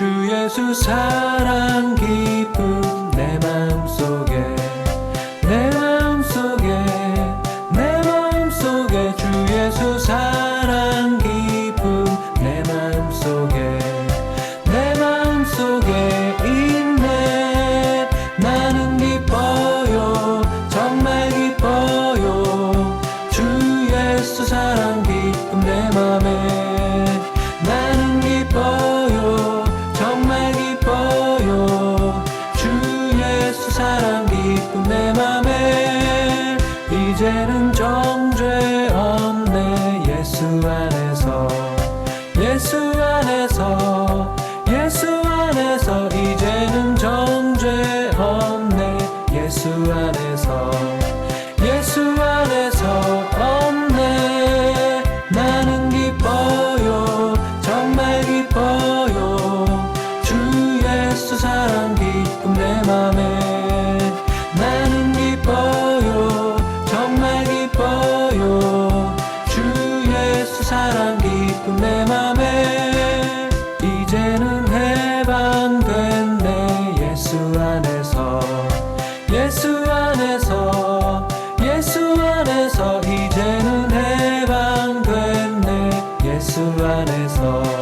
주 예수 사랑 기. 사랑 기쁨 내 맘에 이제는 사랑 깊은 내 맘에 이제는 해방됐네 예수 안에서 예수 안에서 예수 안에서 이제는 해방됐네 예수 안에서.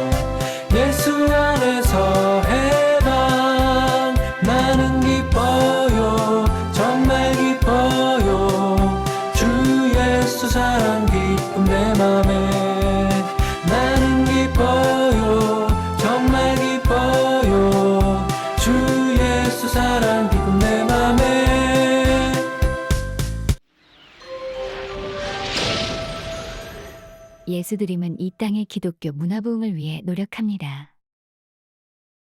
예수드림은 이 땅의 기독교 문화부흥을 위해 노력합니다.